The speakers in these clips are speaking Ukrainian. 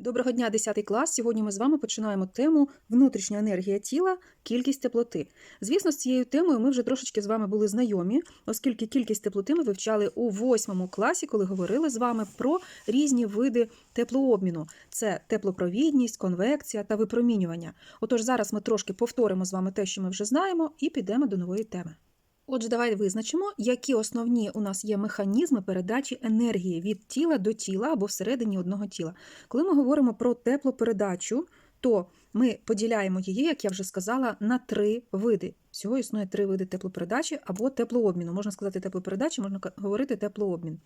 Доброго дня, 10 клас. Сьогодні ми з вами починаємо тему внутрішня енергія тіла, кількість теплоти. Звісно, з цією темою ми вже трошечки з вами були знайомі, оскільки кількість теплоти ми вивчали у 8 класі, коли говорили з вами про різні види теплообміну: це теплопровідність, конвекція та випромінювання. Отож, зараз ми трошки повторимо з вами те, що ми вже знаємо, і підемо до нової теми. Отже, давай визначимо, які основні у нас є механізми передачі енергії від тіла до тіла або всередині одного тіла. Коли ми говоримо про теплопередачу, то ми поділяємо її, як я вже сказала, на три види. Всього існує три види теплопередачі або теплообміну. Можна сказати теплопередачі, можна говорити теплообмін.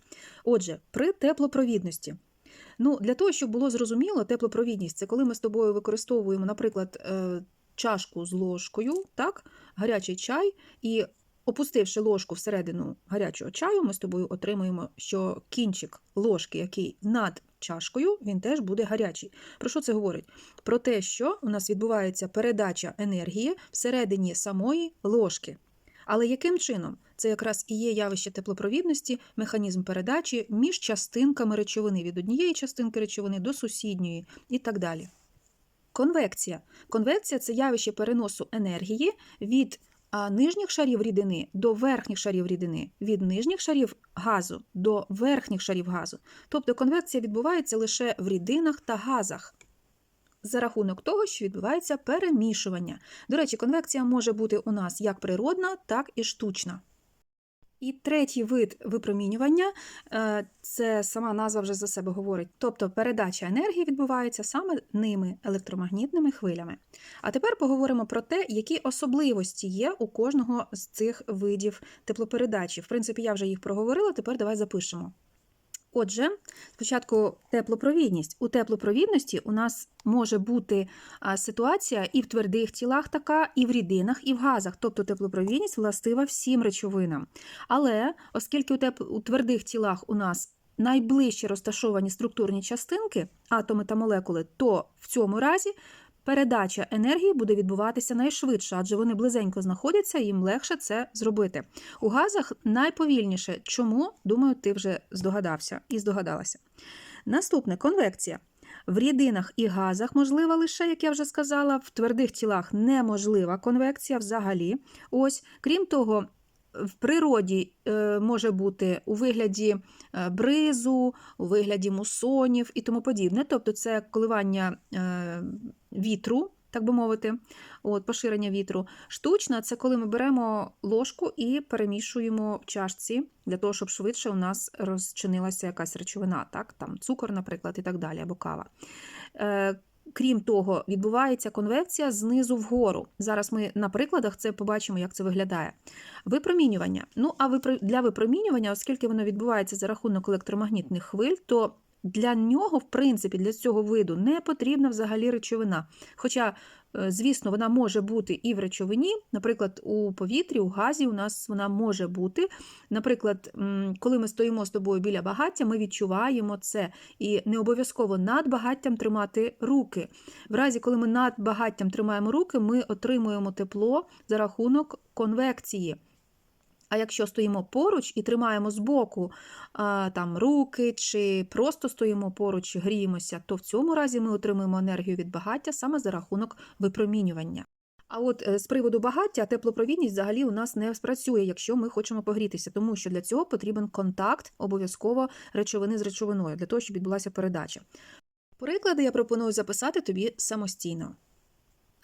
Отже, при теплопровідності. Ну, Для того, щоб було зрозуміло, теплопровідність це коли ми з тобою використовуємо, наприклад, е, чашку з ложкою, так, гарячий чай, і Опустивши ложку всередину гарячого чаю, ми з тобою отримуємо, що кінчик ложки, який над чашкою, він теж буде гарячий. Про що це говорить? Про те, що у нас відбувається передача енергії всередині самої ложки. Але яким чином? Це якраз і є явище теплопровідності, механізм передачі між частинками речовини від однієї частинки речовини до сусідньої і так далі. Конвекція. Конвекція це явище переносу енергії від нижніх шарів рідини до верхніх шарів рідини, від нижніх шарів газу до верхніх шарів газу. Тобто конвекція відбувається лише в рідинах та газах. За рахунок того, що відбувається перемішування. До речі, конвекція може бути у нас як природна, так і штучна. І третій вид випромінювання е, це сама назва вже за себе говорить. Тобто передача енергії відбувається саме ними електромагнітними хвилями. А тепер поговоримо про те, які особливості є у кожного з цих видів теплопередачі. В принципі, я вже їх проговорила, тепер давай запишемо. Отже, спочатку теплопровідність. У теплопровідності у нас може бути ситуація і в твердих тілах така, і в рідинах, і в газах. Тобто теплопровідність властива всім речовинам. Але оскільки у, теп... у твердих тілах у нас найближче розташовані структурні частинки, атоми та молекули, то в цьому разі передача енергії буде відбуватися найшвидше, адже вони близенько знаходяться, їм легше це зробити. У газах найповільніше. Чому? Думаю, ти вже здогадався і здогадалася. Наступне конвекція. В рідинах і газах можлива лише, як я вже сказала, в твердих тілах неможлива конвекція взагалі. Ось, крім того, в природі е, може бути у вигляді е, бризу, у вигляді мусонів і тому подібне. Тобто це коливання е, вітру, так би мовити, от, поширення вітру. Штучна це коли ми беремо ложку і перемішуємо в чашці для того, щоб швидше у нас розчинилася якась речовина, так, там цукор, наприклад, і так далі, або кава. Крім того, відбувається конвекція знизу вгору. Зараз ми на прикладах це побачимо, як це виглядає. Випромінювання. Ну, а для випромінювання, оскільки воно відбувається за рахунок електромагнітних хвиль, то для нього, в принципі, для цього виду не потрібна взагалі речовина. Хоча Е, звісно, вона може бути і в речовині, наприклад, у повітрі, у газі у нас вона може бути. Наприклад, коли ми стоїмо з тобою біля багаття, ми відчуваємо це. І не обов'язково над багаттям тримати руки. В разі, коли ми над багаттям тримаємо руки, ми отримуємо тепло за рахунок конвекції. А якщо стоїмо поруч і тримаємо збоку там, руки, чи просто стоїмо поруч гріємося, то в цьому разі ми отримуємо енергію від багаття саме за рахунок випромінювання. А от е, з приводу багаття теплопровідність взагалі у нас не спрацює, якщо ми хочемо погрітися, тому що для цього потрібен контакт обов'язково речовини з речовиною, для того, щоб відбулася передача. Приклади я пропоную записати тобі самостійно.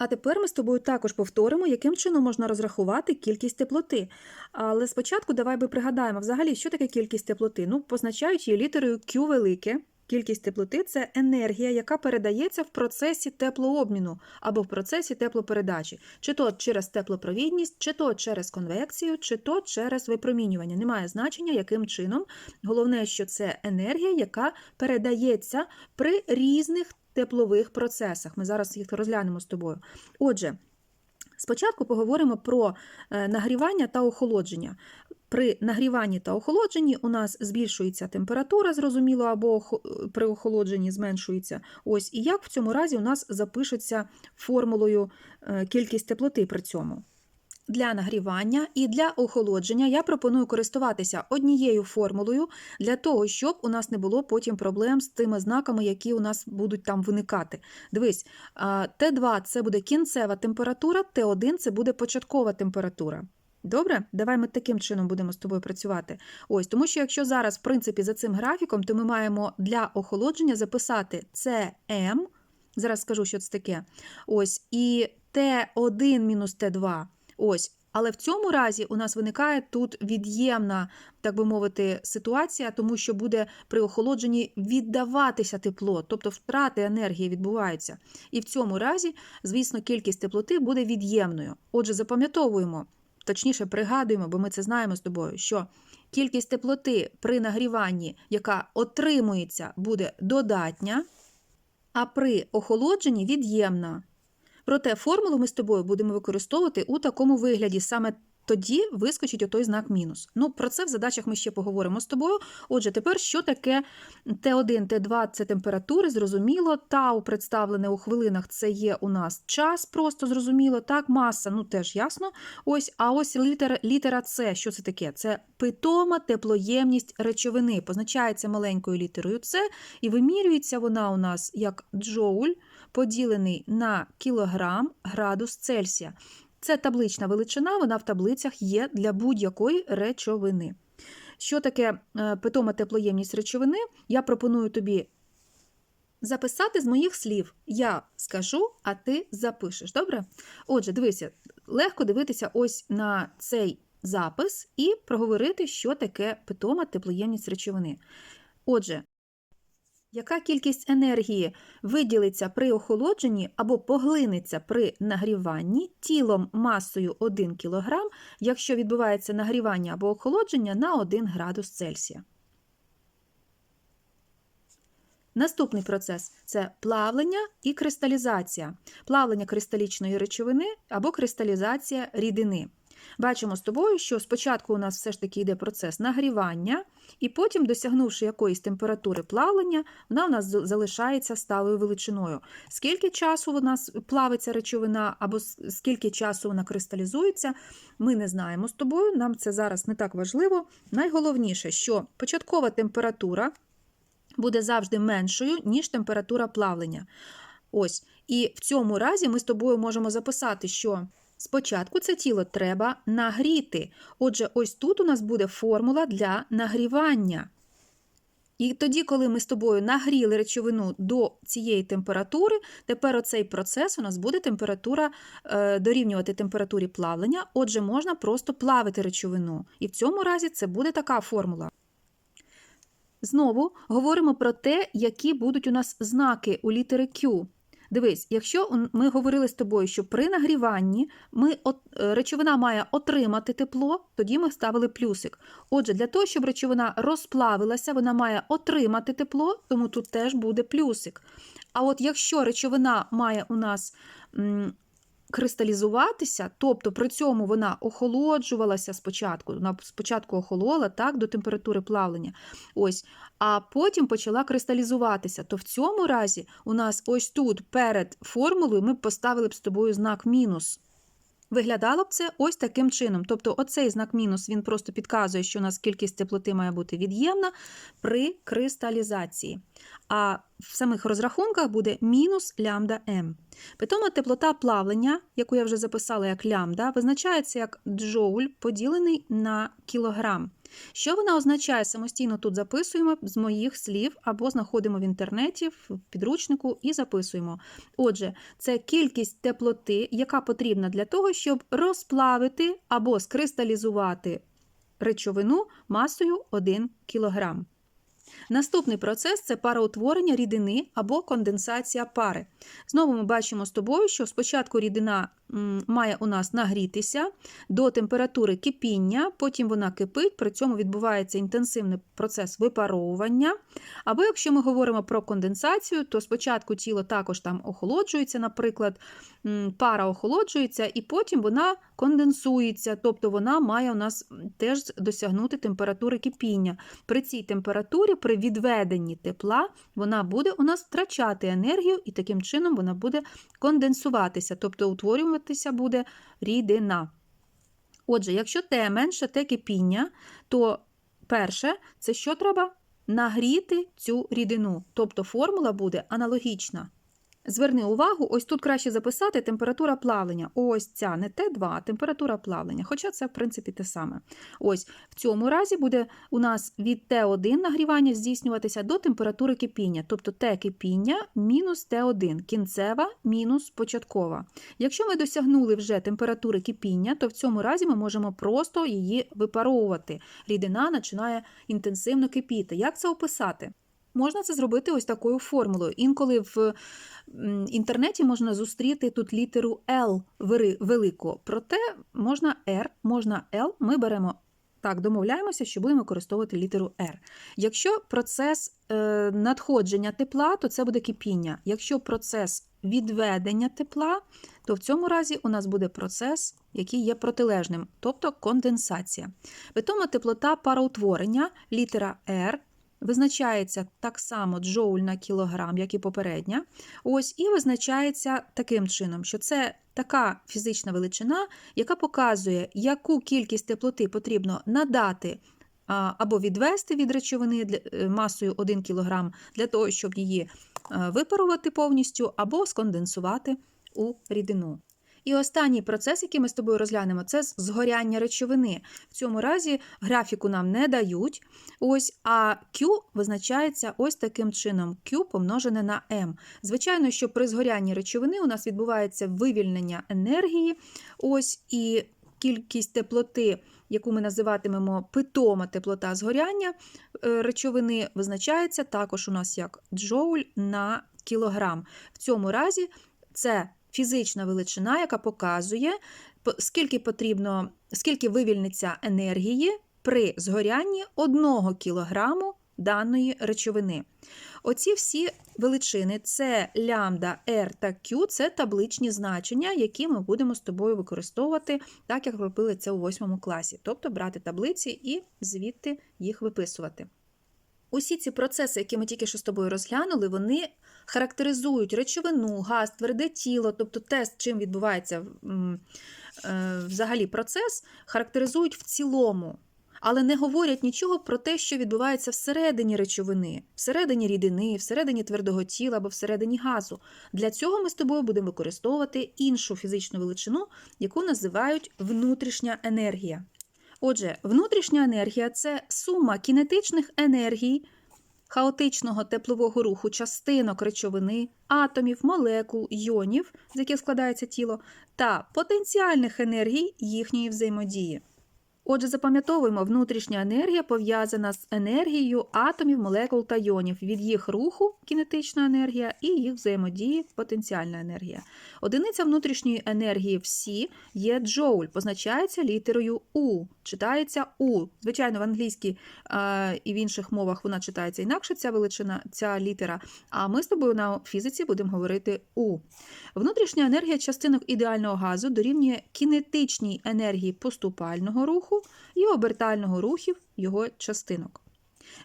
А тепер ми з тобою також повторимо, яким чином можна розрахувати кількість теплоти. Але спочатку давай би пригадаємо, взагалі, що таке кількість теплоти. Ну, позначають її літерою Q велике. Кількість теплоти це енергія, яка передається в процесі теплообміну або в процесі теплопередачі, чи то через теплопровідність, чи то через конвекцію, чи то через випромінювання. Немає значення, яким чином. Головне, що це енергія, яка передається при різних теплових процесах. Ми зараз їх розглянемо з тобою. Отже, спочатку поговоримо про е, нагрівання та охолодження. При нагріванні та охолодженні у нас збільшується температура, зрозуміло, або при охолодженні зменшується. Ось, І як в цьому разі у нас запишеться формулою е, кількість теплоти при цьому. Для нагрівання і для охолодження я пропоную користуватися однією формулою для того, щоб у нас не було потім проблем з тими знаками, які у нас будуть там виникати. Дивись, Т2 це буде кінцева температура, Т1 це буде початкова температура. Добре, давай ми таким чином будемо з тобою працювати. Ось, тому що якщо зараз, в принципі, за цим графіком, то ми маємо для охолодження записати CM, зараз скажу, що це таке. Ось, і Т1 мінус Т2. Ось. Але в цьому разі у нас виникає тут від'ємна, так би мовити, ситуація, тому що буде при охолодженні віддаватися тепло, тобто втрати енергії відбуваються. І в цьому разі, звісно, кількість теплоти буде від'ємною. Отже, запам'ятовуємо, точніше пригадуємо, бо ми це знаємо з тобою, що кількість теплоти при нагріванні, яка отримується, буде додатня, а при охолодженні від'ємна. Проте формулу ми з тобою будемо використовувати у такому вигляді. Саме тоді вискочить отой знак мінус. Ну, про це в задачах ми ще поговоримо з тобою. Отже, тепер що таке Т1, Т2 це температури, зрозуміло. Тау представлене у хвилинах це є у нас час, просто зрозуміло. Так, маса, ну теж ясно. Ось, а ось літера, літера С, що це таке? Це питома теплоємність речовини. Позначається маленькою літерою С, і вимірюється вона у нас як джоуль поділений на кілограм градус Цельсія. Це таблична величина, вона в таблицях є для будь-якої речовини. Що таке е, питома теплоємність речовини? Я пропоную тобі записати з моїх слів. Я скажу, а ти запишеш. Добре? Отже, дивися, легко дивитися ось на цей запис і проговорити, що таке питома теплоємність речовини. Отже, яка кількість енергії виділиться при охолодженні або поглинеться при нагріванні тілом масою 1 кг, якщо відбувається нагрівання або охолодження на 1 градус Цельсія? Наступний процес це плавлення і кристалізація. Плавлення кристалічної речовини або кристалізація рідини. Бачимо з тобою, що спочатку у нас все ж таки йде процес нагрівання, і потім, досягнувши якоїсь температури плавлення, вона у нас залишається сталою величиною. Скільки часу у нас плавиться речовина, або скільки часу вона кристалізується, ми не знаємо з тобою. Нам це зараз не так важливо. Найголовніше, що початкова температура буде завжди меншою, ніж температура плавлення. Ось, І в цьому разі ми з тобою можемо записати, що. Спочатку це тіло треба нагріти. Отже, ось тут у нас буде формула для нагрівання. І тоді, коли ми з тобою нагріли речовину до цієї температури, тепер оцей процес у нас буде температура е, дорівнювати температурі плавлення, отже, можна просто плавити речовину. І в цьому разі це буде така формула. Знову говоримо про те, які будуть у нас знаки у літери Q. Дивись, якщо ми говорили з тобою, що при нагріванні ми, от, речовина має отримати тепло, тоді ми ставили плюсик. Отже, для того, щоб речовина розплавилася, вона має отримати тепло, тому тут теж буде плюсик. А от якщо речовина має у нас кристалізуватися, тобто при цьому вона охолоджувалася спочатку, вона спочатку охолола так, до температури плавлення, ось, а потім почала кристалізуватися, то в цьому разі у нас ось тут перед формулою ми поставили б з тобою знак мінус. Виглядало б це ось таким чином. Тобто оцей знак мінус він просто підказує, що у нас кількість теплоти має бути від'ємна при кристалізації. А в самих розрахунках буде мінус лямбда М. Питома теплота плавлення, яку я вже записала як лямбда, визначається як джоуль поділений на кілограм. Що вона означає, самостійно тут записуємо з моїх слів або знаходимо в інтернеті, в підручнику і записуємо. Отже, це кількість теплоти, яка потрібна для того, щоб розплавити або скристалізувати речовину масою 1 кг. Наступний процес це пароутворення рідини або конденсація пари. Знову ми бачимо з тобою, що спочатку рідина має у нас нагрітися до температури кипіння, потім вона кипить, при цьому відбувається інтенсивний процес випаровування. Або якщо ми говоримо про конденсацію, то спочатку тіло також там охолоджується, наприклад, пара охолоджується, і потім вона конденсується, тобто вона має у нас теж досягнути температури кипіння. При цій температурі, при відведенні тепла, вона буде у нас втрачати енергію, і таким чином вона буде конденсуватися, тобто утворюватися буде рідина. Отже, якщо Т менше Т кипіння, то перше, це що треба? Нагріти цю рідину. Тобто формула буде аналогічна. Зверни увагу, ось тут краще записати температура плавлення. Ось ця не Т2, а температура плавлення. Хоча це, в принципі, те саме. Ось в цьому разі буде у нас від Т1 нагрівання здійснюватися до температури кипіння, тобто Т кипіння мінус Т1, кінцева мінус початкова. Якщо ми досягнули вже температури кипіння, то в цьому разі ми можемо просто її випаровувати. Рідина починає інтенсивно кипіти. Як це описати? Можна це зробити ось такою формулою. Інколи в інтернеті можна зустріти тут літеру L велику, проте можна R, можна L, ми беремо. Так, домовляємося, що будемо використовувати літеру R. Якщо процес е, надходження тепла, то це буде кипіння. Якщо процес відведення тепла, то в цьому разі у нас буде процес, який є протилежним, тобто конденсація. Питома теплота пароутворення, літера R, визначається так само джоуль на кілограм, як і попередня. Ось і визначається таким чином, що це така фізична величина, яка показує, яку кількість теплоти потрібно надати або відвести від речовини е, масою 1 кг для того, щоб її е, випарувати повністю, або сконденсувати у рідину. І останній процес, який ми з тобою розглянемо, це згоряння речовини. В цьому разі графіку нам не дають. Ось, а Q визначається ось таким чином: Q помножене на M. Звичайно, що при згорянні речовини у нас відбувається вивільнення енергії. Ось і кількість теплоти, яку ми називатимемо питома теплота згоряння е, речовини, визначається також у нас як джоуль на кілограм. В цьому разі це фізична величина, яка показує, скільки потрібно, скільки вивільниться енергії при згорянні 1 кілограму даної речовини. Оці всі величини це лямбда, R та Q, це табличні значення, які ми будемо з тобою використовувати, так як робили це у 8 класі, тобто брати таблиці і звідти їх виписувати. Усі ці процеси, які ми тільки що з тобою розглянули, вони характеризують речовину, газ, тверде тіло, тобто те, з чим відбувається е, взагалі процес, характеризують в цілому, але не говорять нічого про те, що відбувається всередині речовини, всередині рідини, всередині твердого тіла або всередині газу. Для цього ми з тобою будемо використовувати іншу фізичну величину, яку називають внутрішня енергія. Отже, внутрішня енергія це сума кінетичних енергій, хаотичного теплового руху частинок речовини, атомів, молекул, йонів, з яких складається тіло, та потенціальних енергій їхньої взаємодії. Отже, запам'ятовуємо, внутрішня енергія пов'язана з енергією атомів, молекул та йонів, від їх руху кінетична енергія і їх взаємодії потенціальна енергія. Одиниця внутрішньої енергії всі є джоуль, позначається літерою У, читається У. Звичайно, в англійській е, і в інших мовах вона читається інакше, ця величина, ця літера. А ми з тобою на фізиці будемо говорити У. Внутрішня енергія частинок ідеального газу дорівнює кінетичній енергії поступального руху і обертального рухів його частинок.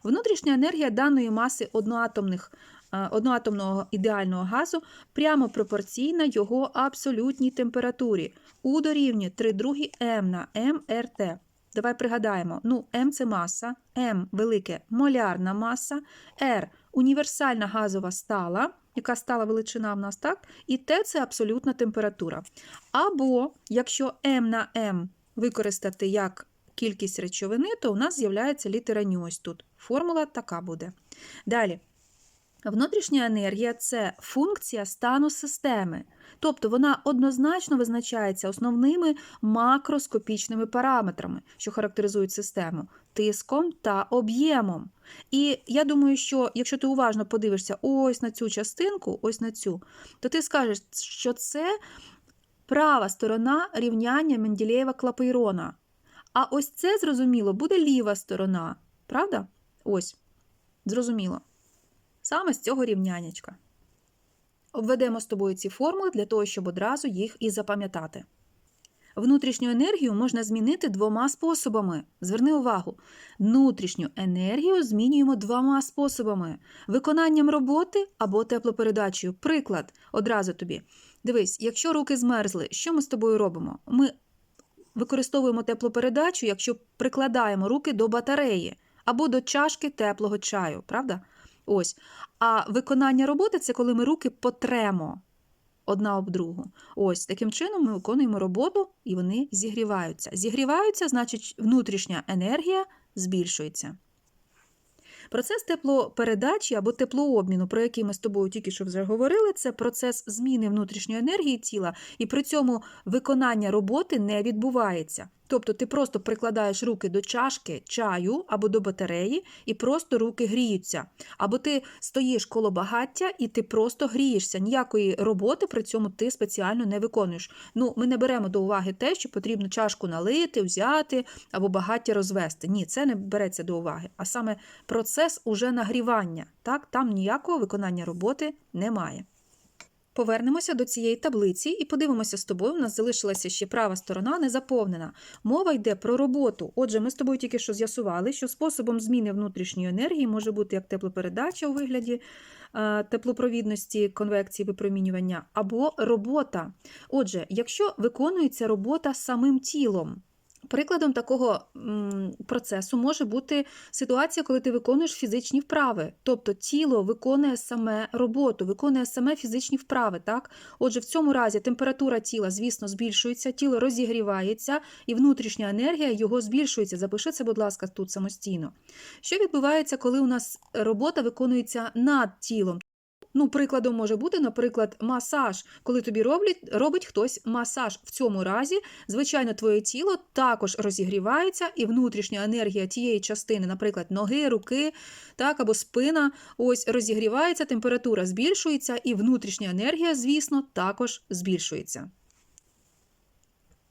Внутрішня енергія даної маси одноатомних, е, одноатомного ідеального газу прямо пропорційна його абсолютній температурі. У дорівнює 3 другі М на МРТ. Давай пригадаємо, ну, М це маса, М велике молярна маса, Р універсальна газова стала, яка стала величина в нас, так? І Т це абсолютна температура. Або якщо М на М використати як кількість речовини, то у нас з'являється літера ню ось тут. Формула така буде. Далі. Внутрішня енергія це функція стану системи, тобто вона однозначно визначається основними макроскопічними параметрами, що характеризують систему тиском та об'ємом. І я думаю, що якщо ти уважно подивишся ось на цю частинку, ось на цю, то ти скажеш, що це права сторона рівняння Менделєєва клапейрона. А ось це, зрозуміло, буде ліва сторона. Правда? Ось. Зрозуміло. Саме з цього рівнянячка. Обведемо з тобою ці формули для того, щоб одразу їх і запам'ятати. Внутрішню енергію можна змінити двома способами. Зверни увагу, внутрішню енергію змінюємо двома способами: виконанням роботи або теплопередачею. Приклад одразу тобі. Дивись, якщо руки змерзли, що ми з тобою робимо? Ми використовуємо теплопередачу, якщо прикладаємо руки до батареї або до чашки теплого чаю, правда? Ось. А виконання роботи це коли ми руки потремо одна об другу. Ось таким чином ми виконуємо роботу і вони зігріваються. Зігріваються, значить, внутрішня енергія збільшується. Процес теплопередачі або теплообміну, про який ми з тобою тільки що вже говорили, це процес зміни внутрішньої енергії тіла, і при цьому виконання роботи не відбувається. Тобто ти просто прикладаєш руки до чашки чаю або до батареї, і просто руки гріються. Або ти стоїш коло багаття і ти просто грієшся. Ніякої роботи при цьому ти спеціально не виконуєш. Ну, ми не беремо до уваги те, що потрібно чашку налити, взяти або багаття розвести. Ні, це не береться до уваги. А саме процес уже нагрівання. Так, там ніякого виконання роботи немає. Повернемося до цієї таблиці і подивимося з тобою. У нас залишилася ще права сторона не заповнена. Мова йде про роботу. Отже, ми з тобою тільки що з'ясували, що способом зміни внутрішньої енергії може бути як теплопередача у вигляді е, теплопровідності, конвекції випромінювання, або робота. Отже, якщо виконується робота самим тілом, Прикладом такого процесу може бути ситуація, коли ти виконуєш фізичні вправи. Тобто тіло виконує саме роботу, виконує саме фізичні вправи. Так? Отже, в цьому разі температура тіла, звісно, збільшується, тіло розігрівається, і внутрішня енергія його збільшується. Запиши це, будь ласка, тут самостійно. Що відбувається, коли у нас робота виконується над тілом? Ну, прикладом може бути, наприклад, масаж, коли тобі роблять, робить хтось масаж. В цьому разі, звичайно, твоє тіло також розігрівається, і внутрішня енергія тієї частини, наприклад, ноги, руки, так, або спина, ось розігрівається, температура збільшується, і внутрішня енергія, звісно, також збільшується.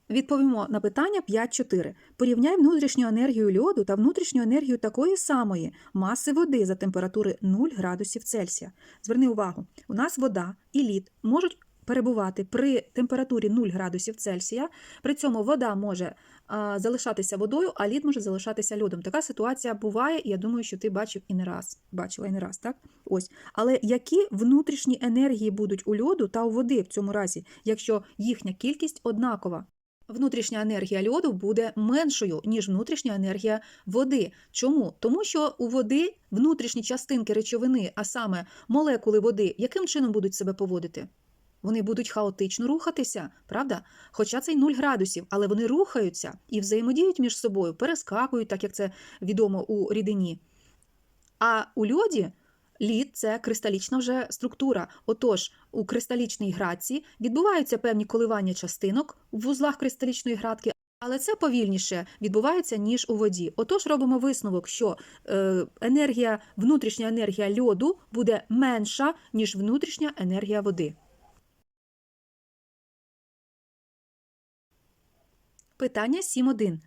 Відповімо на питання 5.4. Порівняй внутрішню енергію льоду та внутрішню енергію такої самої маси води за температури 0 градусів Цельсія. Зверни увагу, у нас вода і лід можуть перебувати при температурі 0 градусів Цельсія. При цьому вода може залишатися водою, а лід може залишатися льодом. Така ситуація буває, і я думаю, що ти бачив і не раз. Бачила і не раз, так? Ось. Але які внутрішні енергії будуть у льоду та у води в цьому разі, якщо їхня кількість однакова? Внутрішня енергія льоду буде меншою, ніж внутрішня енергія води. Чому? Тому що у води внутрішні частинки речовини, а саме молекули води, яким чином будуть себе поводити? Вони будуть хаотично рухатися, правда? Хоча це й 0 градусів, але вони рухаються і взаємодіють між собою, перескакують, так як це відомо у рідині. А у льоді Лід це кристалічна вже структура. Отож, у кристалічній градці відбуваються певні коливання частинок в вузлах кристалічної градки, але це повільніше відбувається, ніж у воді. Отож, робимо висновок, що е, енергія, внутрішня енергія льоду буде менша, ніж внутрішня енергія води. Питання 7.1.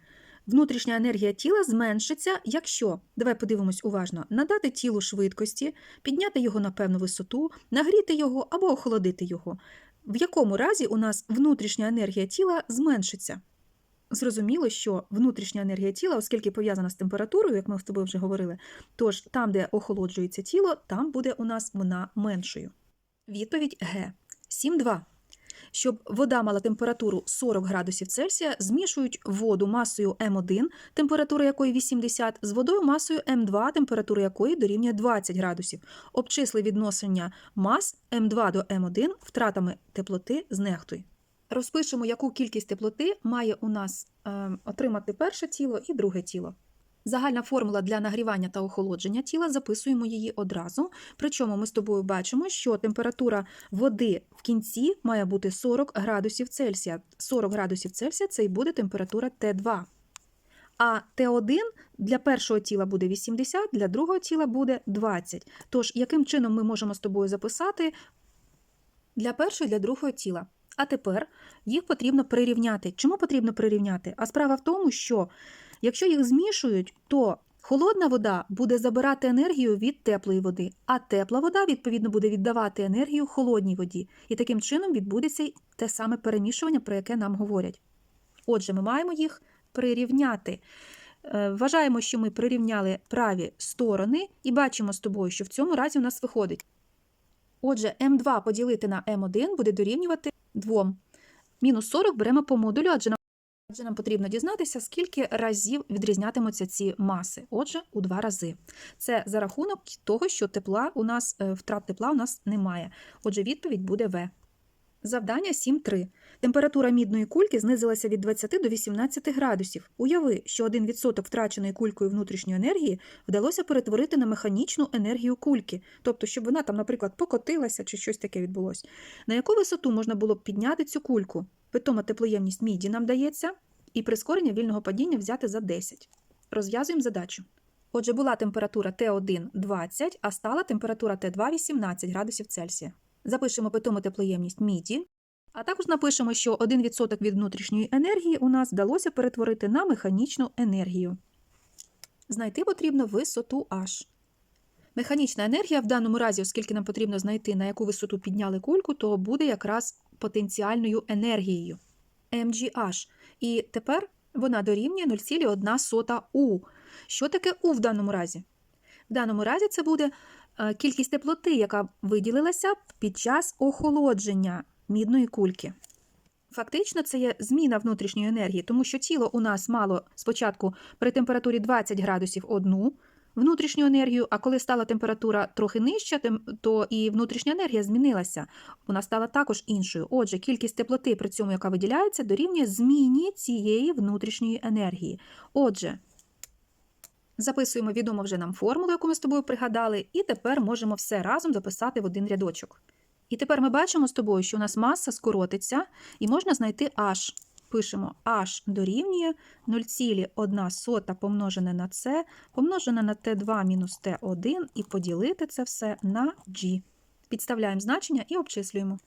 Внутрішня енергія тіла зменшиться, якщо, давай подивимось уважно, надати тілу швидкості, підняти його на певну висоту, нагріти його або охолодити його. В якому разі у нас внутрішня енергія тіла зменшиться? Зрозуміло, що внутрішня енергія тіла, оскільки пов'язана з температурою, як ми з тобою вже говорили, тож там, де охолоджується тіло, там буде у нас вона меншою. Відповідь Г. 7.2. Щоб вода мала температуру 40 градусів Цельсія, змішують воду масою М1, температура якої 80, з водою масою М2, температура якої дорівнює 20 градусів. Обчисли відношення мас М2 до М1 втратами теплоти знехтуй. Розпишемо, яку кількість теплоти має у нас е, отримати перше тіло і друге тіло. Загальна формула для нагрівання та охолодження тіла, записуємо її одразу. Причому ми з тобою бачимо, що температура води в кінці має бути 40 градусів Цельсія. 40 градусів Цельсія це і буде температура Т2. А Т1 для першого тіла буде 80, для другого тіла буде 20. Тож, яким чином ми можемо з тобою записати для першого і для другого тіла? А тепер їх потрібно прирівняти. Чому потрібно прирівняти? А справа в тому, що Якщо їх змішують, то холодна вода буде забирати енергію від теплої води, а тепла вода, відповідно, буде віддавати енергію холодній воді. І таким чином відбудеться те саме перемішування, про яке нам говорять. Отже, ми маємо їх прирівняти. Е, вважаємо, що ми прирівняли праві сторони, і бачимо з тобою, що в цьому разі у нас виходить. Отже, М2 поділити на М1 буде дорівнювати 2. Мінус 40 беремо по модулю, адже Отже, нам потрібно дізнатися, скільки разів відрізнятимуться ці маси. Отже, у два рази. Це за рахунок того, що тепла у нас е, втрат тепла у нас немає. Отже, відповідь буде В. Завдання 7.3. Температура мідної кульки знизилася від 20 до 18 градусів. Уяви, що 1% втраченої кулькою внутрішньої енергії вдалося перетворити на механічну енергію кульки, тобто, щоб вона там, наприклад, покотилася чи щось таке відбулося. На яку висоту можна було б підняти цю кульку? Питома теплоємність міді нам дається, і прискорення вільного падіння взяти за 10. Розв'язуємо задачу. Отже, була температура Т1 20, а стала температура Т2 18 градусів Цельсія. Запишемо питому теплоємність міді, а також напишемо, що 1% від внутрішньої енергії у нас вдалося перетворити на механічну енергію. Знайти потрібно висоту H. Механічна енергія в даному разі, оскільки нам потрібно знайти, на яку висоту підняли кульку, то буде якраз потенціальною енергією mgh. І тепер вона дорівнює 0,1 У. Що таке У в даному разі? В даному разі це буде е, кількість теплоти, яка виділилася під час охолодження мідної кульки. Фактично, це є зміна внутрішньої енергії, тому що тіло у нас мало спочатку при температурі 20 градусів одну внутрішню енергію, а коли стала температура трохи нижча, то і внутрішня енергія змінилася. Вона стала також іншою. Отже, кількість теплоти при цьому, яка виділяється, дорівнює зміні цієї внутрішньої енергії. Отже, записуємо відому вже нам формулу, яку ми з тобою пригадали, і тепер можемо все разом записати в один рядочок. І тепер ми бачимо з тобою, що у нас маса скоротиться, і можна знайти H. Пишемо H дорівнює 0,1 помножене на С, помножене на Т2 мінус Т1 і поділити це все на G. Підставляємо значення і обчислюємо.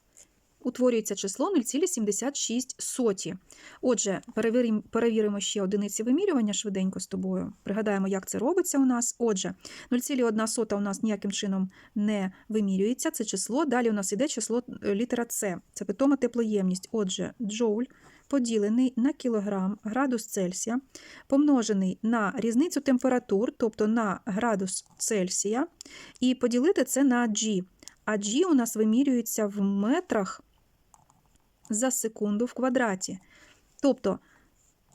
Утворюється число 0,76. Отже, перевіримо, перевіримо ще одиниці вимірювання швиденько з тобою. Пригадаємо, як це робиться у нас. Отже, 0,1 у нас ніяким чином не вимірюється. Це число. Далі у нас йде число е, літера С. Це питома теплоємність. Отже, джоуль поділений на кілограм градус Цельсія, помножений на різницю температур, тобто на градус Цельсія, і поділити це на G. А G у нас вимірюється в метрах за секунду в квадраті. Тобто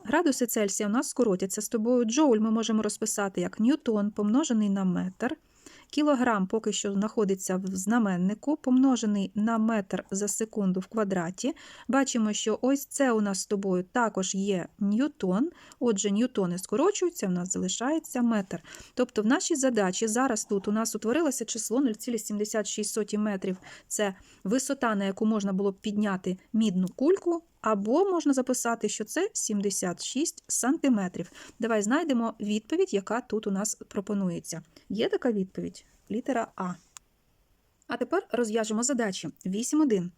градуси Цельсія у нас скоротяться з тобою. Джоуль ми можемо розписати як ньютон помножений на метр. Кілограм поки що знаходиться в знаменнику, помножений на метр за секунду в квадраті. Бачимо, що ось це у нас з тобою також є ньютон. Отже, ньютони скорочуються, в нас залишається метр. Тобто, в нашій задачі зараз тут у нас утворилося число 0,76 метрів. Це висота, на яку можна було б підняти мідну кульку. Або можна записати, що це 76 сантиметрів. Давай знайдемо відповідь, яка тут у нас пропонується. Є така відповідь? Літера А. А тепер розв'яжемо задачі. 8.1.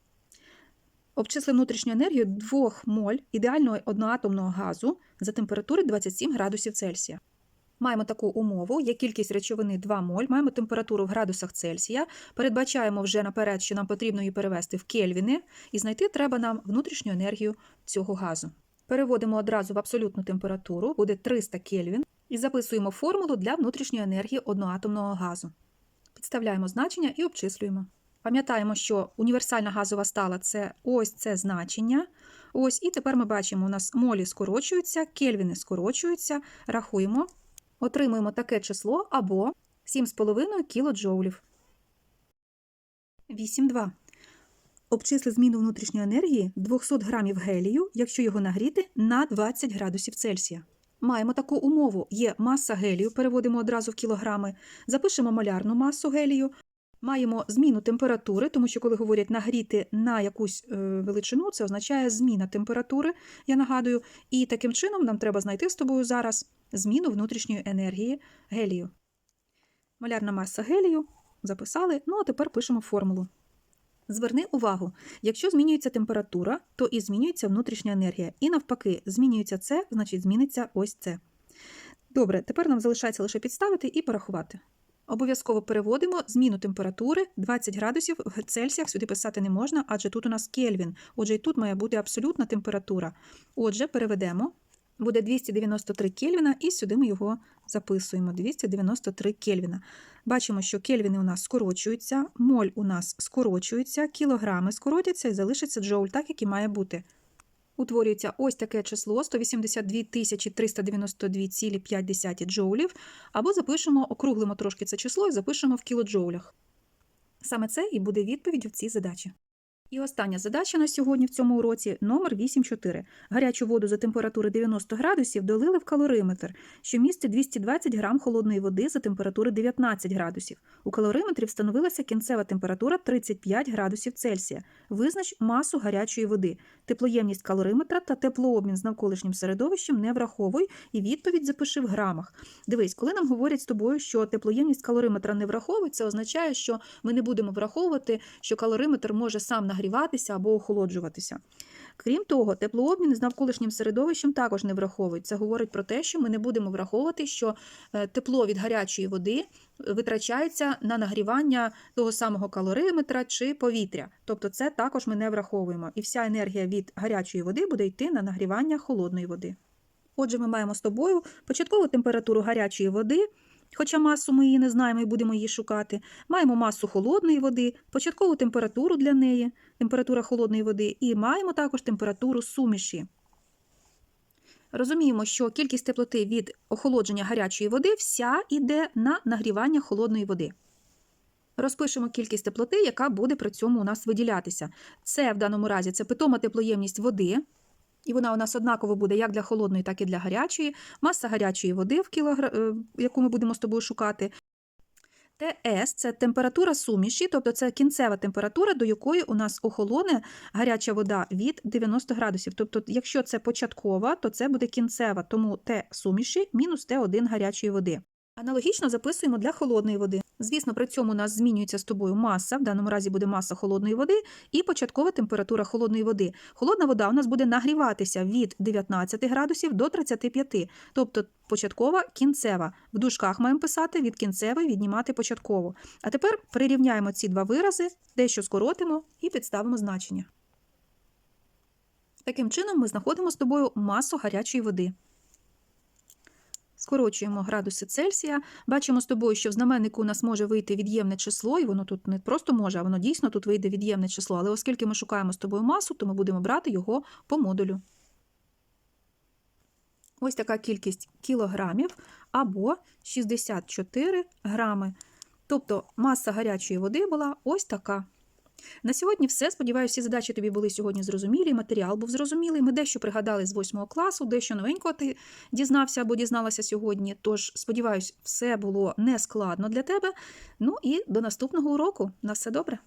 Обчисли внутрішню енергію 2 моль ідеального одноатомного газу за температури 27 градусів Цельсія. Маємо таку умову, є кількість речовини 2 моль, маємо температуру в градусах Цельсія. Передбачаємо вже наперед, що нам потрібно її перевести в кельвіни, і знайти треба нам внутрішню енергію цього газу. Переводимо одразу в абсолютну температуру, буде 300 кельвін, і записуємо формулу для внутрішньої енергії одноатомного газу. Підставляємо значення і обчислюємо. Пам'ятаємо, що універсальна газова стала це ось це значення. Ось, І тепер ми бачимо, у нас молі скорочуються, кельвіни скорочуються, рахуємо. Отримуємо таке число або 7,5 кілоджоулів. 8,2. Обчисли зміну внутрішньої енергії 200 грамів гелію, якщо його нагріти на 20 градусів Цельсія. Маємо таку умову: є маса гелію, переводимо одразу в кілограми, запишемо малярну масу гелію. Маємо зміну температури, тому що, коли говорять нагріти на якусь е, величину, це означає зміна температури, я нагадую, і таким чином нам треба знайти з тобою зараз зміну внутрішньої енергії гелію. Молярна маса гелію записали, ну а тепер пишемо формулу. Зверни увагу, якщо змінюється температура, то і змінюється внутрішня енергія. І навпаки, змінюється це, значить зміниться ось це. Добре, тепер нам залишається лише підставити і порахувати. Обов'язково переводимо зміну температури 20 градусів в Цельсіях сюди писати не можна, адже тут у нас Кельвін. Отже, і тут має бути абсолютна температура. Отже, переведемо. Буде 293 Кельвіна, і сюди ми його записуємо. 293 Кельвіна. Бачимо, що кельвіни у нас скорочуються, моль у нас скорочується, кілограми скоротяться і залишиться джоуль, так як і має бути. Утворюється ось таке число 182 392,5 джоулів, або запишемо, округлимо трошки це число і запишемо в кілоджоулях. Саме це і буде відповіддю в цій задачі. І остання задача на сьогодні в цьому уроці номер 8.4. Гарячу воду за температури 90 градусів долили в калориметр, що містить 220 грам холодної води за температури 19 градусів. У калориметрі встановилася кінцева температура 35 градусів Цельсія. Визнач масу гарячої води. Теплоємність калориметра та теплообмін з навколишнім середовищем не враховуй і відповідь запиши в грамах. Дивись, коли нам говорять з тобою, що теплоємність калориметра не враховують, це означає, що ми не будемо враховувати, що калориметр може сам нагріватися або охолоджуватися. Крім того, теплообмін з навколишнім середовищем також не враховують. Це говорить про те, що ми не будемо враховувати, що е, тепло від гарячої води витрачається на нагрівання того самого калориметра чи повітря. Тобто це також ми не враховуємо. І вся енергія від гарячої води буде йти на нагрівання холодної води. Отже, ми маємо з тобою початкову температуру гарячої води, хоча масу ми її не знаємо і будемо її шукати. Маємо масу холодної води, початкову температуру для неї, температура холодної води, і маємо також температуру суміші. Розуміємо, що кількість теплоти від охолодження гарячої води вся йде на нагрівання холодної води. Розпишемо кількість теплоти, яка буде при цьому у нас виділятися. Це в даному разі це питома теплоємність води, і вона у нас однаково буде як для холодної, так і для гарячої. Маса гарячої води, в кілогра... е, яку ми будемо з тобою шукати. ТС це температура суміші, тобто це кінцева температура, до якої у нас охолоне гаряча вода від 90 градусів. Тобто, якщо це початкова, то це буде кінцева, тому Т суміші мінус Т1 гарячої води. Аналогічно записуємо для холодної води. Звісно, при цьому у нас змінюється з тобою маса, в даному разі буде маса холодної води і початкова температура холодної води. Холодна вода у нас буде нагріватися від 19 градусів до 35, тобто початкова кінцева. В дужках маємо писати від кінцевої віднімати початкову. А тепер прирівняємо ці два вирази, дещо скоротимо і підставимо значення. Таким чином ми знаходимо з тобою масу гарячої води. Скорочуємо градуси Цельсія. Бачимо з тобою, що в знаменнику у нас може вийти від'ємне число, і воно тут не просто може, а воно дійсно тут вийде від'ємне число. Але оскільки ми шукаємо з тобою масу, то ми будемо брати його по модулю. Ось така кількість кілограмів або 64 грами. Тобто маса гарячої води була ось така. На сьогодні все. Сподіваюся, всі задачі тобі були сьогодні зрозумілі, матеріал був зрозумілий. Ми дещо пригадали з 8 класу, дещо новенького ти дізнався або дізналася сьогодні. Тож, сподіваюся, все було не складно для тебе. Ну і до наступного уроку. На все добре!